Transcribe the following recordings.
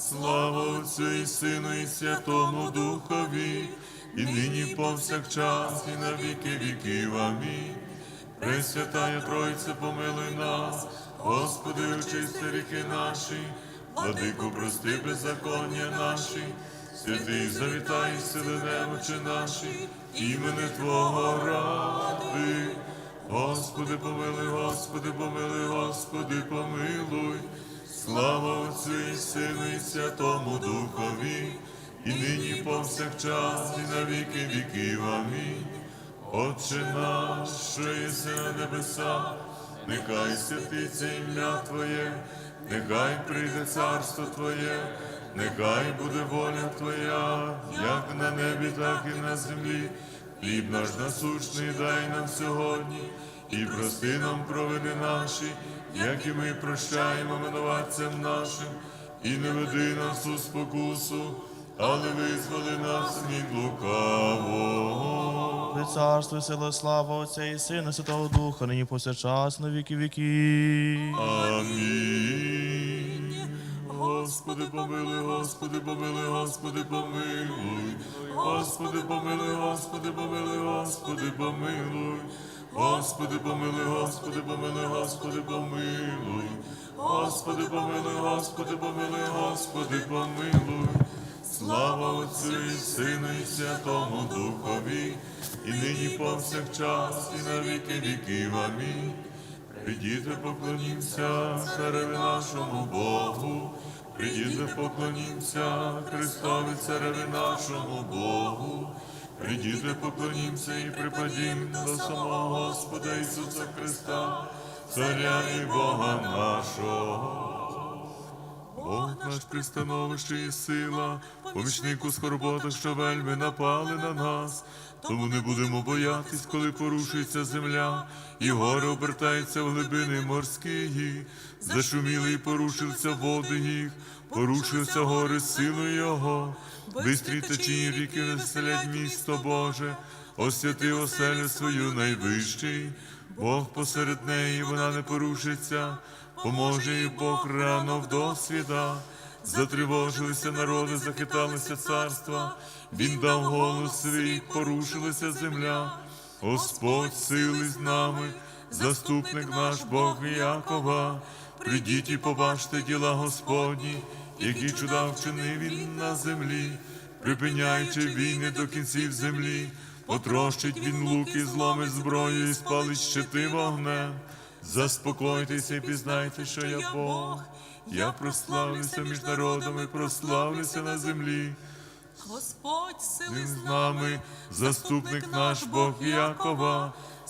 Слава Отцю і Сину, і Святому Духові, і нині повсякчас, і на віки віків. Амінь. Пресвятая Тройце, помилуй нас, Господи, очисти ріки наші, владику, прости беззаконня наші, святий завітай, сили немочі наші, імени Твого ради. Господи, помилуй, Господи, помилуй, Господи, помилуй. Слава Отцю і Сину, і Святому Духові, і нині повсякчас, і на віки віків. Амінь. Отче наш, що єси на небесах, нехай святиться ім'я Твоє, нехай прийде царство Твоє, нехай буде воля Твоя, як на небі, так і на землі. Хліб наш насущний дай нам сьогодні, і прости нам провини наші, як і ми прощаємо винуватцям нашим, і не веди нас у спокусу, але визволи нас від лукавого. Від царства і сила, слава Отця і Сина, Святого Духа, нині повсякчас, на віки віки. Амінь. Господи, помилуй, Господи, помилуй, Господи, помилуй. Господи, помилуй, Господи, помилуй, Господи, помилуй. Господи, помилуй, Господи, помилуй, Господи, помилуй. Господи, помилуй, Господи, помилуй, Господи, помилуй. Слава Отцю і Сину, і Святому Духові, і нині повсякчас, і на віки віків. Амінь. Придіте, поклонімся цареві нашому Богу, придіте, поклонімся Христові цареві нашому Богу, придіте, поклонімся і припадім до самого Господа Ісуса Христа, Царя і Бога нашого. Бог наш пристановище і сила, помічник у скорботах, що вельми напали на нас. Тому не будемо боятись, коли порушується земля, і гори обертаються в глибини морські. Зашуміли і порушився води їх, порушився гори силою його. Бистрі течії ріки населять місто Боже, освяти оселю свою найвищий. Бог посеред неї вона не порушиться, поможе і Бог рано в досвіда. Затривожилися народи, захиталися царства, він дав голос свій, порушилася земля. Господь сили з нами, заступник наш Бог Якова. Придіть і побачте діла Господні, які чуда вчинив він на землі, припиняючи війни до кінців землі, потрощить він луки, зломить зброю і спалить щити вогнем. Заспокойтеся і пізнайте, що я Бог. Я прославлюся між народами, прославлюся на землі. Господь сили з з нами, заступник наш Бог Якова.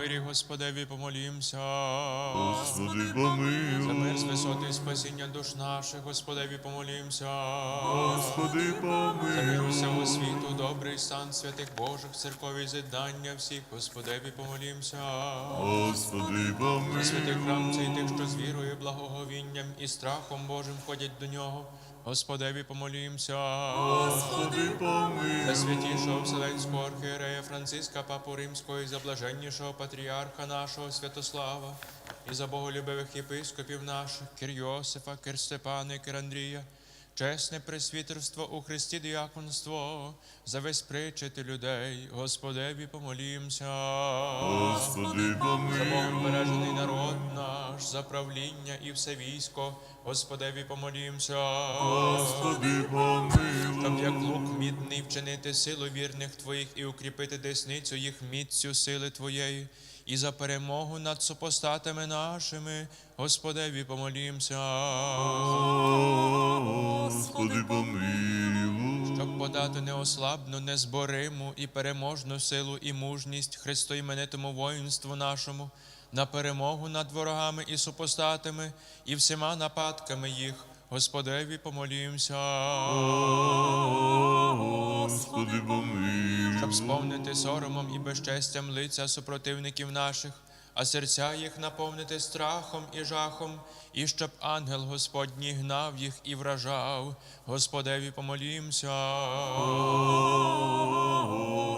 Мирі Господеві помолімся. Господи, За мир з висоти і спасіння душ наших, Господеві помолімся. Господи, За мир усього світу, добрий стан святих Божих, церкові зіддання всіх, Господеві помолімся. Господи, За святий храм цей тих, що з вірою, благоговінням і страхом Божим ходять до нього. Господеві помолімся. Господи, За святішого Вселенського архієрея Франциска Папу Римського і за блаженнішого патріарха нашого Святослава, і за боголюбивих єпископів наших, Кир Йосифа, Кир Степана Кир Андрія, чесне пресвітерство у Христі діяконство, за весь причити людей, Господеві помолімся. Господи, За Богом бережений народ наш, за правління і все військо, Господеві помолімся. Господи, Щоб помилуй, як лук мідний, вчинити силу вірних Твоїх і укріпити десницю їх міцю сили Твоєї. І за перемогу над супостатами нашими, Господеві помолімся. Господи, помилуй. щоб подати неослабну, незбориму і переможну силу і мужність христоіменитому воїнству нашому, на перемогу над ворогами і супостатами, і всіма нападками їх. Господеві помолімся, Господи, помилуй. щоб сповнити соромом і безчестям лиця супротивників наших, а серця їх наповнити страхом і жахом, і щоб ангел Господній гнав їх і вражав. Господеві помолімся.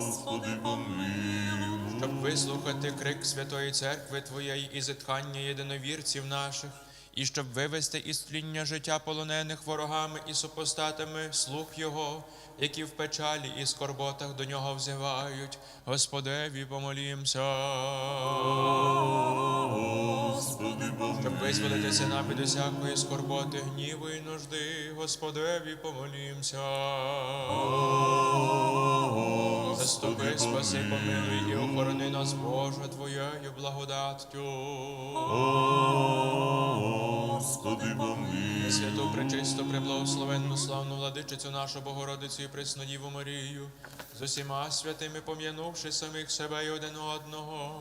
Господи, помилуй. щоб вислухати крик Святої Церкви Твоєї і зітхання єдиновірців наших, і щоб вивести із тління життя полонених ворогами і супостатами слух Його, які в печалі і скорботах до нього взивають. Господеві помолімся. Господи, помилуй. Щоб визволитися нам від усякої скорботи, гніву і нужди, Господеві помолімся. Заступи, спаси, помилуй і охорони нас, Боже, Твоєю благодаттю. Господи, помилуй. Святу, пречисту, преблагословенну, славну владичицю нашу Богородицю і Преснодіву Марію, з усіма святими пом'янувши самих себе і один одного,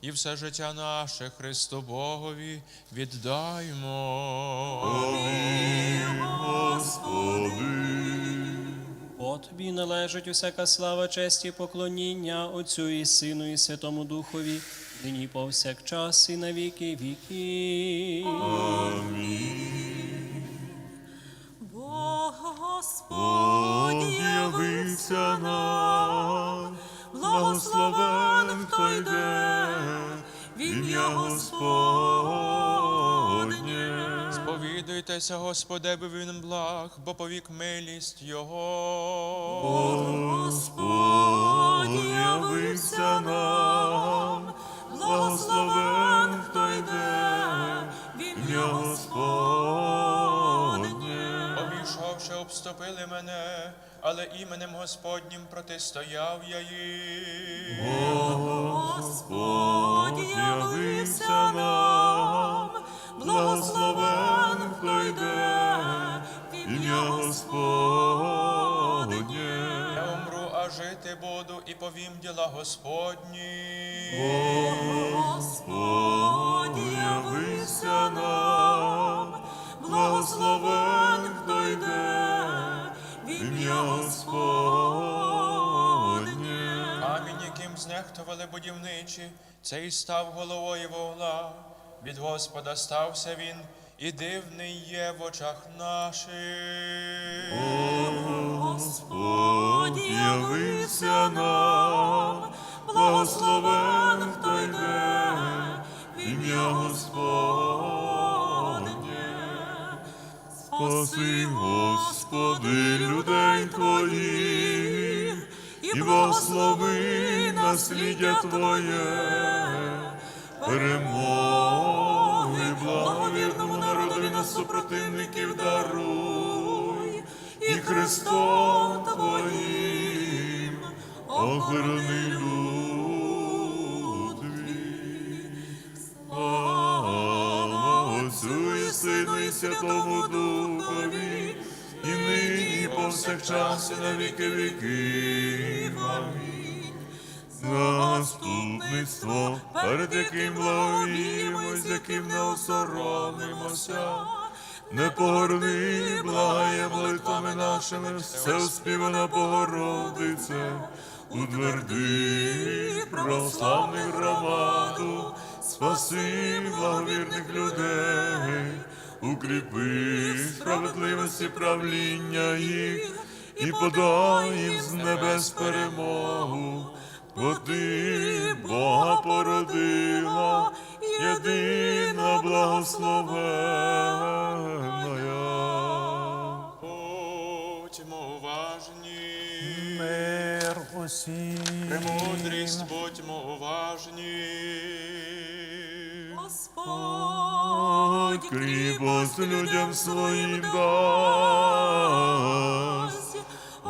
і все життя наше Христу Богові віддаймо. Господи. От тобі належить усяка слава, честь і поклоніння Отцю і Сину, і Святому Духові, нині повсякчас і на віки віки. Бог Господь Явився нам, благословен, хто йде, в ім'я Господнє. Сповідуйтеся, Господеві він благ, бо повік милість Його. Господь явився нам, благословен, хто йде, в ім'я Господнє. Обійшовши, обступили мене, але іменем Господнім протистояв я їм. Господь явився нам, благословен, буду, повім діла Господні. Господь явився нам, благословен, хто йде, в ім'я Господнє. Камінь, яким знехтували будівничі, цей став головою вогла. Від Господа стався він, і дивний є в очах наших. Господь насліддя Твоє, перемоги, благовірному народові на супротивників даруй, і Христом Твоїм охорони люд. Слава Отцю і Сину і Святому Духові, і нині, і повсякчас, і на віки віків. Амінь. Заступництво, перед яким благовіємо, з яким не осоромимося, не погорни, благає молитвами нашими, все успівана Богородице, утверди православних громаду, спаси благовірних людей, укріпи справедливості правління їх і подай їм з небес перемогу. Бо ти Бога породила, єдина благословенна. Будьмо уважні. Мир усім. Премудрість, будьмо уважні. Господь Кріпость людям своїм дасть,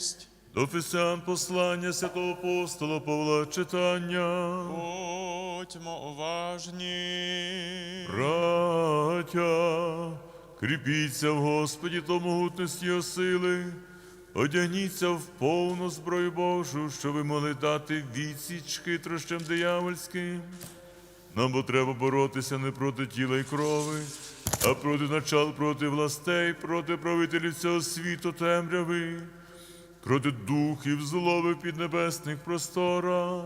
Премудрість. До Фесян послання святого апостола Павла читання. Будьмо уважні. Браття, кріпіться в Господі та могутності сили, одягніться в повну зброю Божу, щоб ви могли дати відсіч хитрощам диявольським. Нам бо треба боротися не проти тіла й крови, а проти начал, проти властей, проти правителів цього світу темряви, проти духів злоби в піднебесних просторах.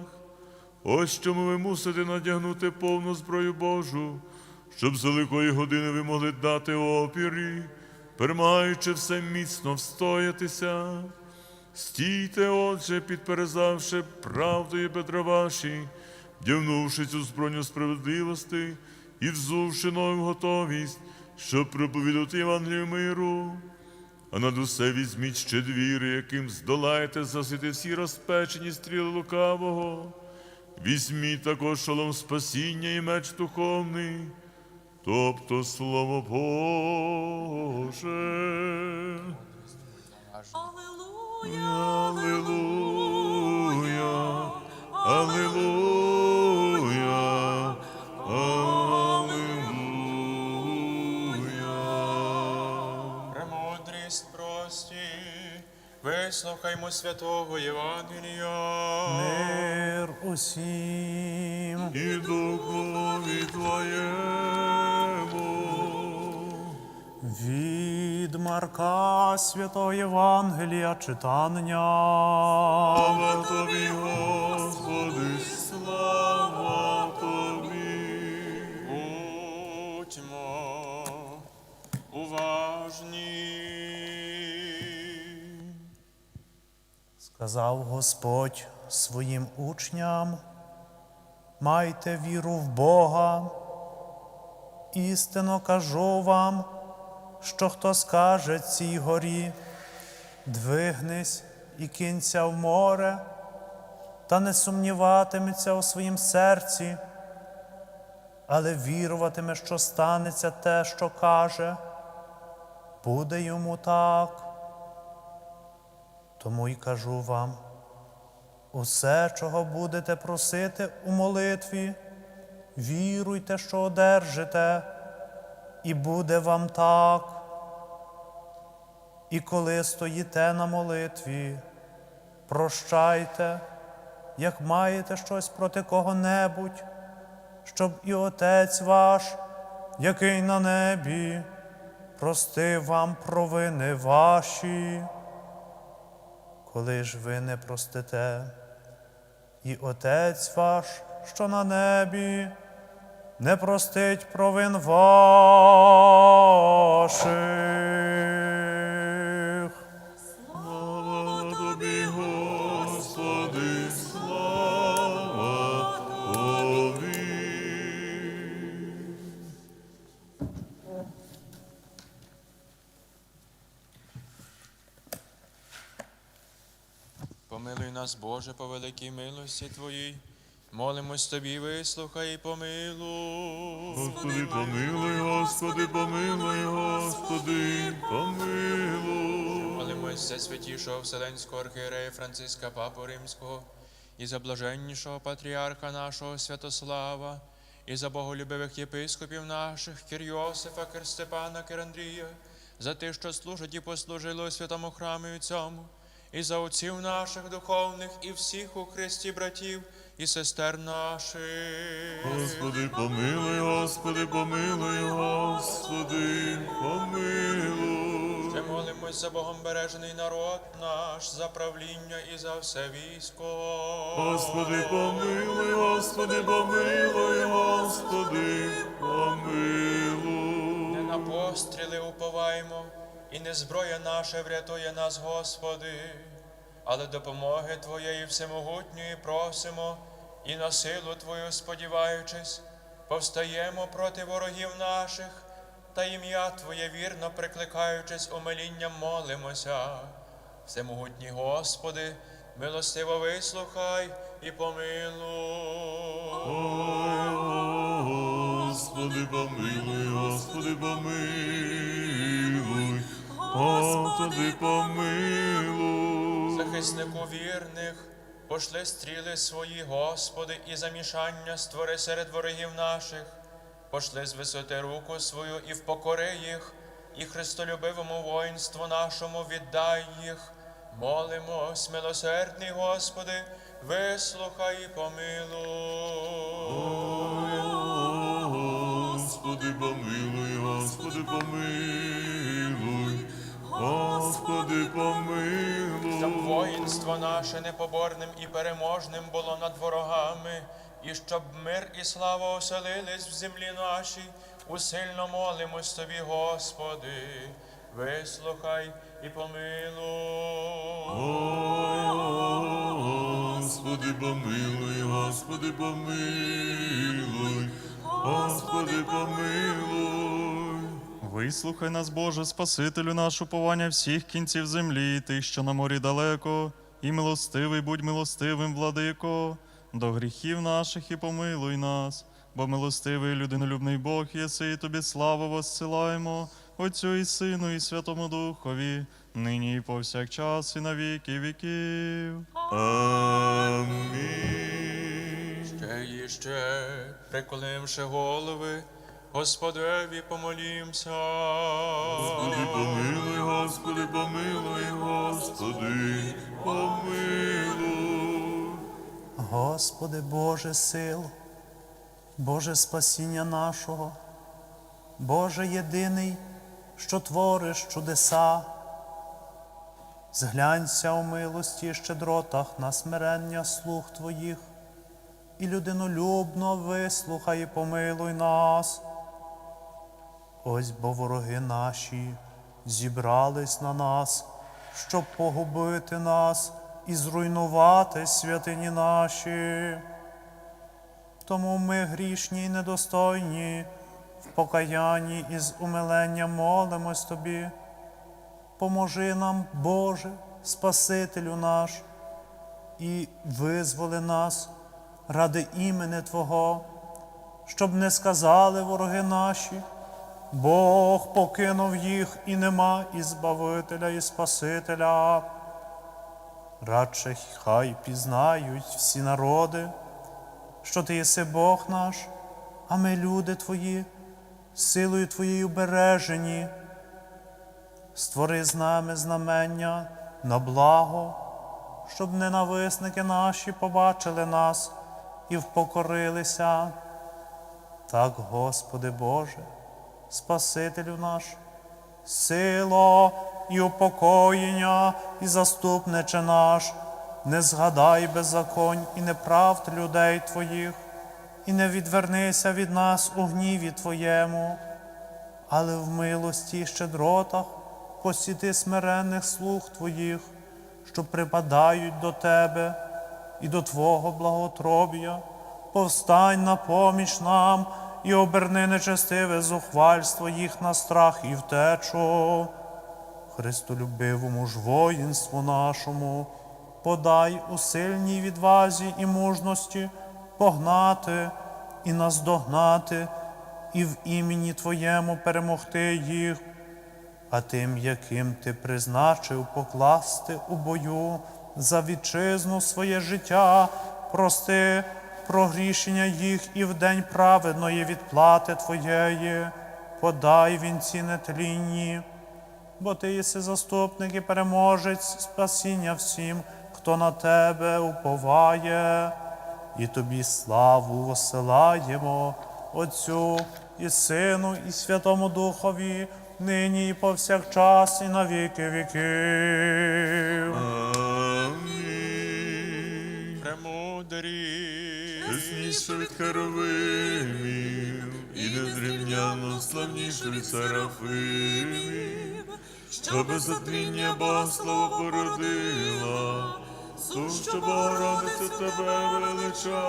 Ось чому ви мусите надягнути повну зброю Божу, щоб з великої години ви могли дати опірі, перемагаючи все міцно встоятися. Стійте, отже, підперезавши правдою бедра ваші, вдягнувши цю зброю справедливості і взувши нову готовість, щоб проповідати Євангелію миру. А над усе візьміть ще двіри, яким здолаєте засити всі розпечені стріли лукавого. Візьміть також шолом спасіння і меч духовний, тобто слово Боже. Аллилуйя, Аллилуйя, Аллилуйя, Вислухаймо святого Євангелія. Мир усім. І духові Твоєму. Від Марка Святого Євангелія читання. Слава Тобі, Господи, Сказав Господь своїм учням, майте віру в Бога. Істинно кажу вам, що хто скаже цій горі, двигнись і кинься в море, та не сумніватиметься у своїм серці, але віруватиме, що станеться те, що каже, буде йому так. Тому й кажу вам, усе, чого будете просити у молитві, віруйте, що одержите, і буде вам так. І коли стоїте на молитві, прощайте, як маєте щось проти кого-небудь, щоб і Отець ваш, який на небі, простив вам провини ваші коли ж ви не простите, і Отець ваш, що на небі, не простить провин ваших. Нас, Боже, по великій милості Твоїй. Молимось Тобі, вислухай і помилуй. Господи, помилуй, Господи, помилуй, Господи, помилуй. Молимось за святішого Вселенського архієрея Франциска Папу Римського і за блаженнішого патріарха нашого Святослава, і за боголюбивих єпископів наших Кир Йосифа, Кир Степана, Кир Андрія, за тих, що служать і послужили у святому храмі цьому, і за отців наших духовних, і всіх у Христі братів і сестер наших. Господи, помилуй, Господи, помилуй, Господи, помилуй. Ще молимось за Богом бережений народ наш, за правління і за все військо. Господи, помилуй, Господи, помилуй, Господи, помилуй. Не на постріли уповаємо, і не зброя наша врятує нас, Господи, але допомоги Твоєї всемогутньої просимо і на силу Твою сподіваючись, повстаємо проти ворогів наших, та ім'я Твоє вірно прикликаючись умилінням молимося. Всемогутній Господи, милостиво вислухай і помилуй. Господи, помилуй, Господи, помилуй, Господи, помилуй. Захиснику вірних, пошли стріли свої, Господи, і замішання створи серед ворогів наших, пошли з висоти руку свою і впокори їх, і христолюбивому воїнству нашому віддай їх. Молимось, милосердний Господи, вислухай і помилуй. Господи, помилуй, Господи, помилуй, Господи, помилуй. Щоб воїнство наше непоборним і переможним було над ворогами, і щоб мир і слава оселились в землі нашій, усильно молимось Тобі, Господи, вислухай і помилуй. Господи, помилуй, Господи, помилуй, Господи, помилуй. Вислухай нас, Боже, Спасителю наш уповання всіх кінців землі, ти, що на морі далеко, і милостивий будь милостивим, владико, до гріхів наших і помилуй нас, бо милостивий людинолюбний Бог єси, і тобі славу воссилаємо, Отцю і Сину, і Святому Духові, нині і повсякчас, і на віки віків. Амінь. Ще і ще, приколивши голови, Господеві помолімся. Господи, помилуй, Господи, помилуй, Господи, помилуй. Господи Боже сил, Боже спасіння нашого, Боже єдиний, що твориш чудеса, зглянься у милості і щедротах на смирення слуг Твоїх, і людинолюбно вислухай і помилуй нас. Ось бо вороги наші зібрались на нас, щоб погубити нас і зруйнувати святині наші. Тому ми грішні й недостойні, в покаянні і з умиленням молимось Тобі. Поможи нам, Боже, Спасителю наш, і визволи нас ради імени Твого, щоб не сказали вороги наші, Бог покинув їх і нема і Збавителя, і Спасителя. Радше хай пізнають всі народи, що ти єси Бог наш, а ми люди Твої, силою Твоєю бережені. Створи з нами знамення на благо, щоб ненависники наші побачили нас і впокорилися. Так, Господи Боже, Спасителю наш, сила і упокоєння, і заступниче наш, не згадай беззаконь і неправд людей Твоїх, і не відвернися від нас у гніві Твоєму, але в милості і щедротах посіти смиренних слуг Твоїх, що припадають до Тебе і до Твого благотробія, повстань на поміч нам і оберни нечестиве зухвальство їх на страх і втечу. Христолюбивому ж воїнству нашому, подай у сильній відвазі і мужності погнати і наздогнати, і в імені Твоєму перемогти їх, а тим, яким ти призначив покласти у бою за вітчизну своє життя, прости прогрішення їх і в день праведної відплати Твоєї, подай вінці нетлінні, бо ти єси заступник і переможець спасіння всім, хто на тебе уповає, і тобі славу посилаємо, Отцю і Сину, і Святому Духові, нині і повсякчас, і на віки віків. Амінь. Премудрі. Ясніше від Херовимів, і незрівняно славніше від Серафимів, що без затління Богослова породила, суща Богородиця тебе величаємо.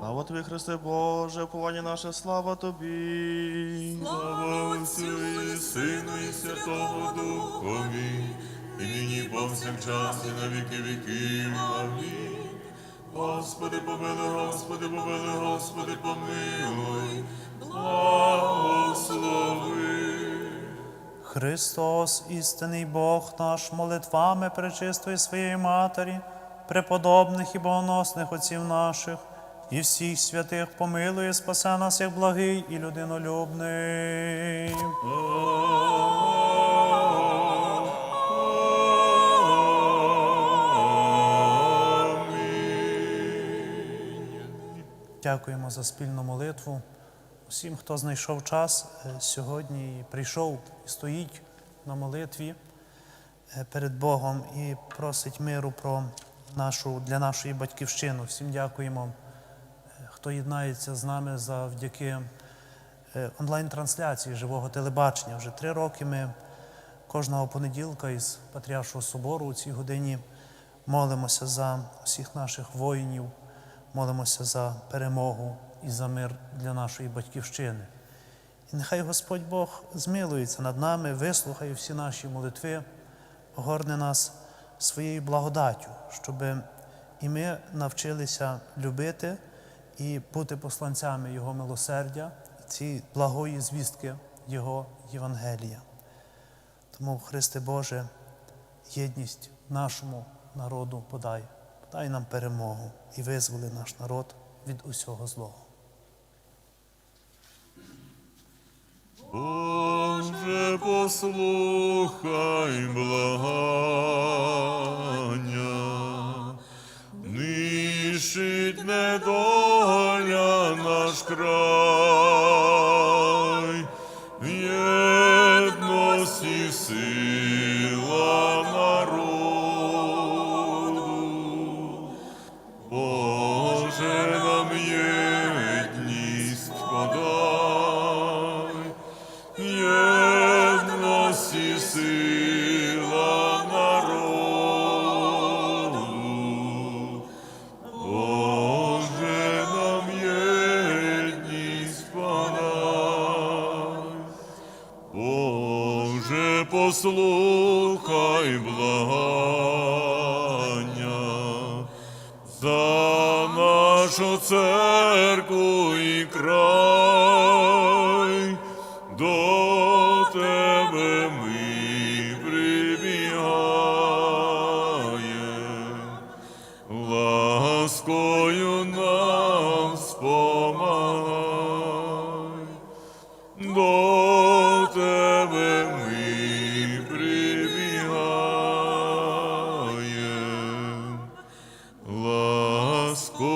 Слава тобі, Христе Боже, повання наше, слава тобі. Слава Отцю і Сину і Святому Духові, і нині повсякчас і на віки віків. Амінь. Господи, помилуй, Господи, помилуй, Господи, помилуй, благослови. Христос, істинний Бог наш, молитвами пречистої своєї Матері, преподобних і богоносних отців наших, і всіх святих помилує, спасе нас, як благий і людинолюбний. Дякуємо за спільну молитву. Усім, хто знайшов час е, сьогодні прийшов і стоїть на молитві е, перед Богом і просить миру про нашу, для нашої батьківщини. Всім дякуємо, е, хто єднається з нами завдяки онлайн-трансляції живого телебачення. Вже три роки ми кожного понеділка із Патріаршого собору у цій годині молимося за всіх наших воїнів, молимося за перемогу і за мир для нашої батьківщини. І нехай Господь Бог змилується над нами, вислухає всі наші молитви, огорне нас своєю благодаттю, щоб і ми навчилися любити і бути посланцями Його милосердя, і ці благої звістки Його Євангелія. Тому, Христе Боже, єдність нашому народу подай, подай нам перемогу і визволи наш народ від усього злого. Боже, послухай благання, нищить недоля наш край, послухай благання ласку.